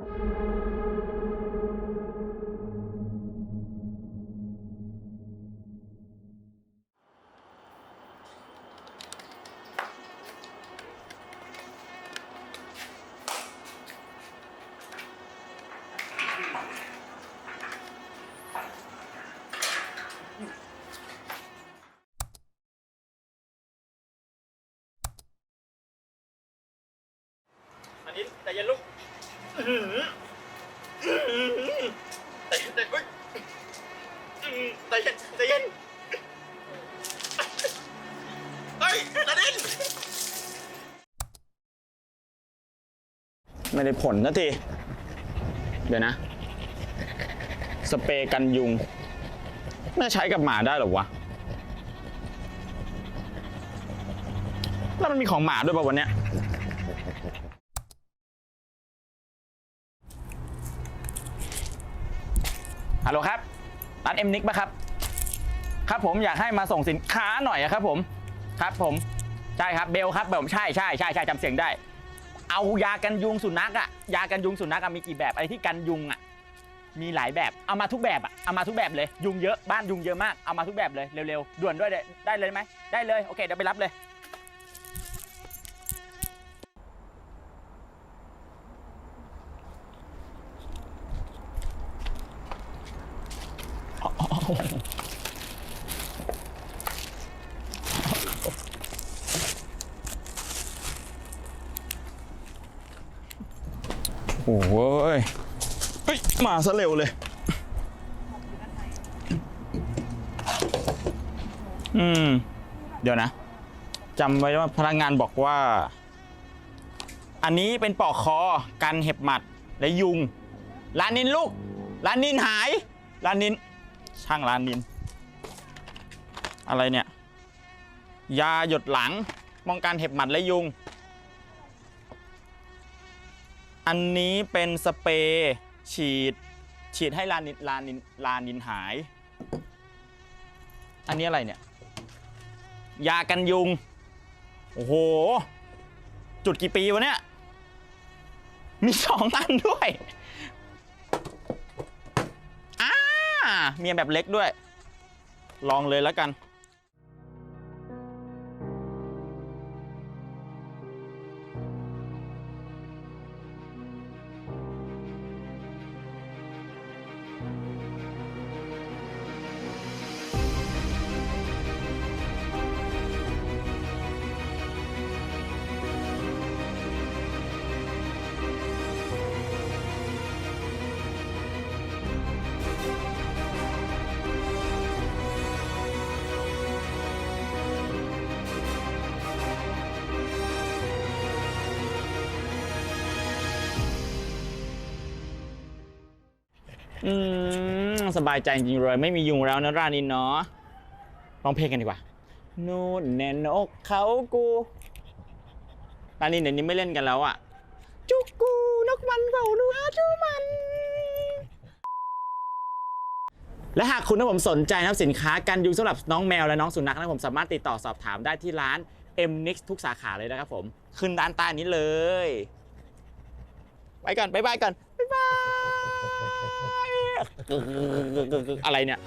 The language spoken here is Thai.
อันนี้แต่ยันลุก อื้อหืออื้อหือแต่เย็นแต่เยอื้อแต่เย็นแต่เย็นเฮ้ยตะดินไม่ได้ผลนะที เดี๋ยวนะ สเปรย์กันยุงน่ใช้กับหมาได้หรอวะ แล้วมันมีของหมาด้วยป่ะวันเนี้ย ฮัลโหลครับร้านเอ็มนิกปะครับ ครับผมอยากให้มาส่งสินค้าหน่อยอะครับผม ครับผม ใช่ครับเบลครับผมใช่ใช่ใช่ใช่จำเสียงได้ เอายากันยุงสุนัขอะยากันยุงสุนัขอะมีกี่แบบอะไรที่กันยุงอะมีหลายแบบ เอามาทุกแบบอะเอามาทุกแบบเลย ยุงเยอะ บ้านยุงเยอะมาก เอามาทุกแบบเลย เร็วๆ ด่วนด้วยได้ได้เลยไหม ได้เลย โอเค เดี๋ยวไปรับเลย โอ้โหยเฮ้ย มาซะเร็วเลย อืม เดี๋ยวนะจำไว้ว่าพนักงานบอกว่า อันนี้เป็นปลอกคอ กันเห็บหมัดและยุงลานินลูกลานินหายลานิน ช่างลานิน อะไรเนี่ย ยาหยดหลังป้องกันเห็บหมัดและยุง อันนี้เป็นสเปรย์ฉีด ฉีดให้ลานินลานินลานินหาย อันนี้อะไรเนี่ย ยากันยุง โอ้โห จุดกี่ปีวะเนี่ย มีสองอันด้วย มีแบบเล็กด้วย ลองเลยแล้วกัน อืมสบายใจจริงเลยไม่มียุงแล้วนะรานินเนาะร้องเพลงกันดีกว่า นู่นแน่นกเขากูรานินเดี๋ยวนี้ไม่เล่นกันแล้วอะจุกกูนกมันเฝ้าดูหาจูมัน และหากคุณนะผมสนใจนะครับสินค้ากันยุงสำหรับน้องแมวและน้องสุนัขนะผมสามารถติดต่อสอบถามได้ที่ร้าน M Nix ทุกสาขาเลยนะครับผม ขึ้นด้านใต้นี้เลย ไปก่อน บ๊ายบายก่อน บ๊ายบาย อะไรเนี่ย